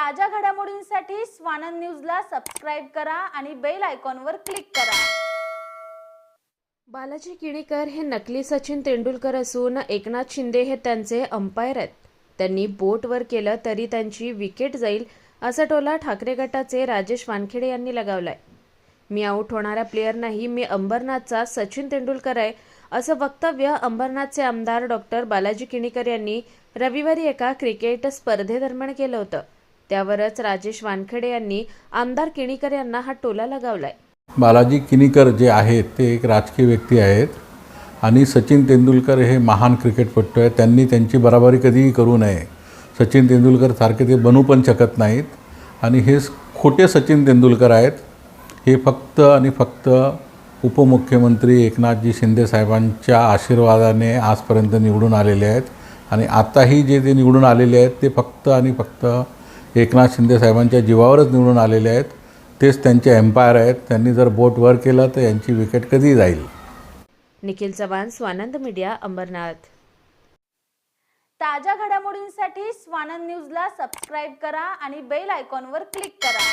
ताज्या घडामोडींसाठी स्वानंद न्यूजला सबस्क्राईब करा आणि बेल आयकॉनवर क्लिक करा. बालाजी किणीकर हे नकली सचिन तेंडुलकर असून एकनाथ शिंदे हे त्यांचे अंपायर आहेत. त्यांनी बोटवर केलं तरी त्यांची विकेट जाईल असा टोला ठाकरे गटाचे राजेश वानखेडे यांनी लगावलाय. मी आऊट होणारा प्लेअर नाही मी अंबरनाथचा सचिन तेंडुलकर आहे असं वक्तव्य अंबरनाथचे आमदार डॉक्टर बालाजी किणीकर यांनी रविवारी एका क्रिकेट स्पर्धेदरम्यान केलं होतं. त्यावरच राजेश वानखेडे यांनी आमदार किणीकर यांना हा टोला लगावलाय. बालाजी किनीकर जे आहेत ते एक राजकीय व्यक्ती आहेत आणि सचिन तेंडुलकर हे महान क्रिकेटपटू आहेत. त्यांनी त्यांची बराबरी कधीही करू नये. सचिन तेंडुलकर सारखे ते बनू पण शकत नाहीत. आणि हे खोटे सचिन तेंडुलकर आहेत. हे फक्त आणि फक्त उपमुख्यमंत्री एकनाथजी शिंदे साहेबांच्या आशीर्वादाने आजपर्यंत निवडून आलेले आहेत. आणि आताही जे ते निवडून आलेले आहेत ते फक्त आणि फक्त एकनाथ शिंदे साहेबांच्या जीवावरच निवडून आलेले आहेत. तेच त्यांचे एम्पायर आहेत. त्यांनी जर बोट वर केलं तर यांची विकेट कधी जाईल. निखिल चव्हाण स्वानंद मीडिया अंबरनाथ. ताज्या घडामोडींसाठी स्वानंद न्यूजला सबस्क्राईब करा आणि बेल आयकॉनवर क्लिक करा.